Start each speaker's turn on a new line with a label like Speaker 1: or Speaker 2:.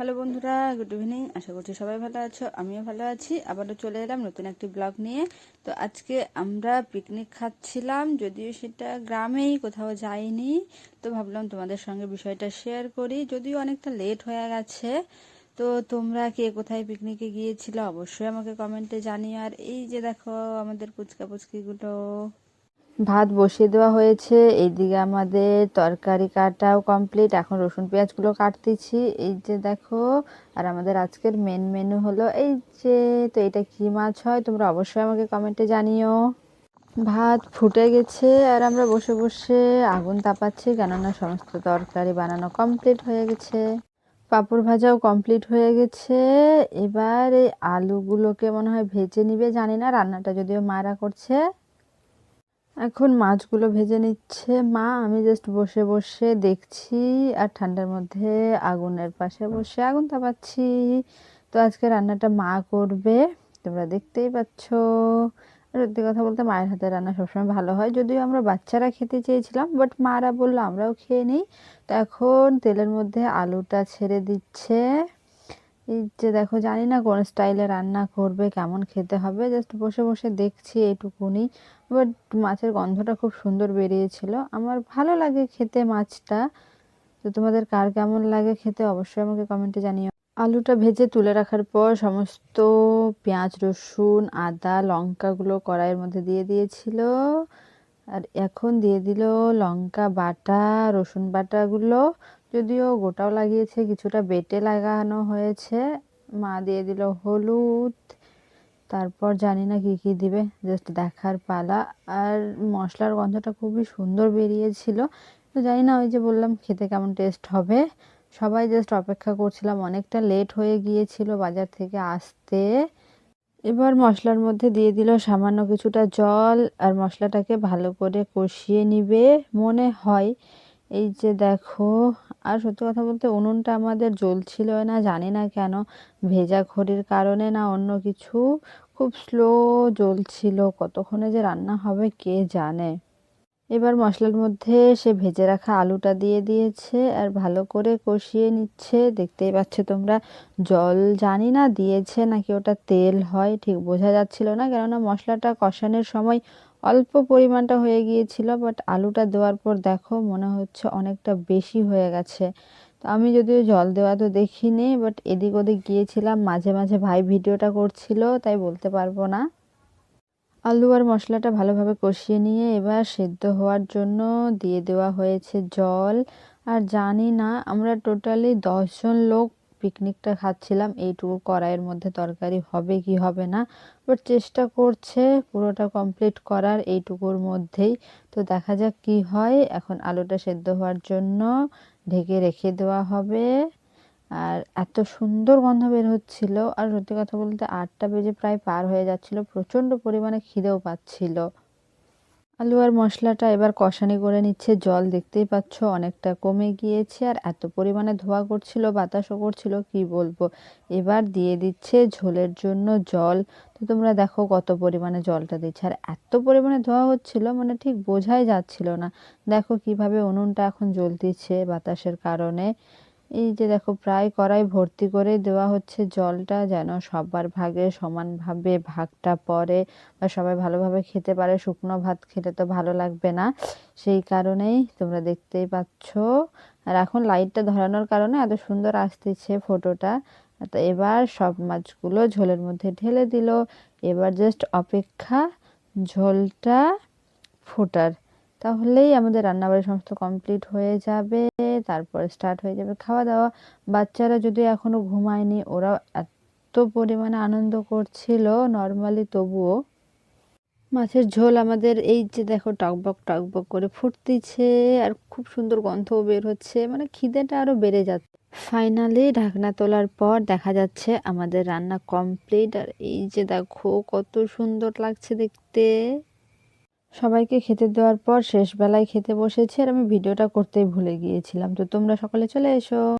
Speaker 1: Hello বন্ধুরা, good evening. আশা করছি সবাই ভালো আছো, আমিও ভালো আছি। আবারও চলে এলাম নতুন একটি ব্লগ নিয়ে। তো আজকে আমরা পিকনিক খাচ্ছিলাম, যদিও সেটা গ্রামেই কোথাও যাইনি। তো ভাবলাম তোমাদের সঙ্গে বিষয়টা শেয়ার করি, যদিও অনেকটা লেট হয়ে গেছে। তো তোমরা কে কোথায় পিকনিকে গিয়েছিলে অবশ্যই আমাকে কমেন্টে জানিও। আর এই যে দেখো আমাদের পুচকা পুচকিগুলো ভাত বসিয়ে দেওয়া হয়েছে। এইদিকে আমাদের তরকারি কাটাও কমপ্লিট এখন রসুন পেঁয়াজগুলো কাটতেছি। এই যে দেখো, আর আমাদের আজকের মেন মেনু হলো এই যে, তো এটা কি মাছ হয়? তোমরা অবশ্যই আমাকে কমেন্টে জানিও। ভাত ফুটে গেছে আর আমরা বসে বসে আগুন তাপাচ্ছি, কেননা সমস্ত তরকারি বানানো কমপ্লিট হয়ে গেছে। পাঁপড় ভাজাও কমপ্লিট হয়ে গেছে। এবার এই আলুগুলোকে মনে হয় ভেজে নিবে, জানি না, রান্নাটা যদিও মারা করছে। এখন মাছগুলো ভেজে নিচ্ছে। মা, আমি জাস্ট বসে বসে দেখছি আর ঠান্ডার মধ্যে আগুনের পাশে বসে আগুন তাপাচ্ছি। তো আজকে রান্নাটা মা করবে, তোমরা দেখতেই পাচ্ছ। সত্যি কথা বলতে মায়ের হাতে রান্না সবসময় ভালো হয়, যদিও আমরা বাচ্চারা খেতে চেয়েছিলাম বাট মারা বলল আমরাও খেয়ে নিই। তো এখন তেলের মধ্যে আলুটা ছেড়ে দিচ্ছে। এই যে দেখো, জানি না কোন স্টাইলে রান্না করবে, কেমন খেতে হবে জাস্ট বসে বসে দেখছি এইটুকুনি বাট মাছের গন্ধটা খুব সুন্দর বেরিয়েছিল। আমার ভালো লাগে খেতে মাছটা। তো তোমাদের কার কেমন লাগে খেতে অবশ্যই আমাকে কমেন্টে জানিও। আলুটা ভেজে তুলে রাখার পর সমস্ত পেঁয়াজ, রসুন, আদা, লঙ্কাগুলো কড়াইয়ের মধ্যে দিয়ে দিয়েছিল। আর এখন দিয়ে দিল লঙ্কা বাটা, রসুন বাটাগুলো। যদিও গোটাও লাগিয়েছে, কিছুটা বেটে লাগানো হয়েছে। মা দিয়ে দিল হলুদ। তারপর জানি না কি কি দিবে জাস্ট দেখার পালা। আর মশলার গন্ধটা খুবই সুন্দর বেরিয়েছিল। তো জানি না, ওই যে বললাম, খেতে কেমন টেস্ট হবে। সবাই জাস্ট অপেক্ষা করছিলাম, অনেকটা লেট হয়ে গিয়েছিল বাজার থেকে আসতে। এবার মশলার মধ্যে দিয়ে দিল সামান্য কিছুটা জল, আর মশলাটাকে ভালো করে কষিয়ে নিবে, মনে হয়। এই যে দেখো আর সত্যি কথা বলতে উনুনটা আমাদের জ্বলছিল না, জানি না কেন। ভেজা খড়ির কারণে না অন্য কিছু খুব স্লো জ্বলছিল, কতক্ষণে যে রান্না হবে কে জানে। এবার মশলার মধ্যে সে ভেজে রাখা আলুটা দিয়ে দিয়েছে আর ভালো করে কষিয়ে নিচ্ছে। দেখতেই পাচ্ছ তোমরা, জল জানি না দিয়েছে নাকি ওটা তেল হয়, ঠিক বোঝা যাচ্ছিল না। কেননা মশলাটা কষানোর সময় অল্প পরিমাণটা হয়ে গিয়েছিল বাট আলুটা দেওয়ার পর দেখো মনে হচ্ছে অনেকটা বেশি হয়ে গেছে। তো আমি যদিও জল দেওয়া তো দেখিনি বাট এদিক ওদিক গিয়েছিলাম, মাঝে মাঝে ভাই ভিডিওটা করছিল, তাই বলতে পারব না। আলু আর মশলাটা ভালোভাবে কষিয়ে নিয়ে এবার সেদ্ধ হওয়ার জন্য দিয়ে দেওয়া হয়েছে জল। আর জানি না, আমরা টোটালি দশজন লোক পিকনিকটা খাচ্ছিলাম, এইটুকু কড়াইয়ের মধ্যে তরকারি হবে কি হবে না বাট চেষ্টা করছে পুরোটা কমপ্লিট করার এইটুকুর মধ্যেই। তো দেখা যাক কি হয়, এখন আলুটা সেদ্ধ হওয়ার জন্য ঢেকে রেখে দেওয়া হবে। আর এত সুন্দর গন্ধ বের হচ্ছিল, আর সত্যি কথা বলতে আটটা বেজে প্রায় পার হয়ে যাচ্ছিল, প্রচণ্ড পরিমাণে খিদেও পাচ্ছিল। আলু আর মশলাটা এবার কষানি করে নিচ্ছে। জল দেখতেই পাচ্ছ অনেকটা কমে গিয়েছে আর এত পরিমাণে ধোয়া করছিল বাতাসও করছিল, কি বলব? এবার দিয়ে দিচ্ছে ঝোলের জন্য জল। তো তোমরা দেখো কত পরিমাণে জলটা দিচ্ছে। আর এত পরিমাণে ধোয়া হচ্ছিল মানে ঠিক বোঝাই যাচ্ছিল না। দেখো কীভাবে উনুনটা এখন জ্বলতিছে বাতাসের কারণে। এই যে দেখো, প্রায় কড়াই ভর্তি করে দেওয়া হচ্ছে জলটা, যেন সবার ভাগে সমানভাবে ভাগটা পড়ে বা সবাই ভালোভাবে খেতে পারে। শুকনো ভাত খেতে তো ভালো লাগবে না। সেই কারণেই তোমরা দেখতেই পাচ্ছ। আর এখন লাইটটা ধরানোর কারণে এত সুন্দর আসতেছে ফটোটা। তো এবার সব মাছগুলো ঝোলের মধ্যে ঢেলে দিল। এবার জাস্ট অপেক্ষা ঝোলটা ফোটার। তাহলেই আমাদের রান্নাবাড়ি সমস্ত কমপ্লিট হয়ে যাবে, তারপরে স্টার্ট হয়ে যাবে খাওয়া দাওয়া বাচ্চারা যদি এখনও ঘুমায়নি, ওরাও এত পরিমাণে আনন্দ করছিল নর্মালি তবুও। মাছের ঝোল আমাদের এই যে দেখো, টকবক টকবক করে ফুটতেছে, আর খুব সুন্দর গন্ধও বের হচ্ছে মানে খিদেটা আরও বেড়ে যাচ্ছে। ফাইনালি ঢাকনা তোলার পর দেখা যাচ্ছে আমাদের রান্না কমপ্লিট আর এই যে দেখো, কত সুন্দর লাগছে দেখতে। সবাইকে খেতে দেওয়ার পর শেষ বেলায় খেতে বসেছি আর আমি ভিডিওটা করতেই ভুলে গিয়েছিলাম। তো তোমরা সকলে চলে এসো।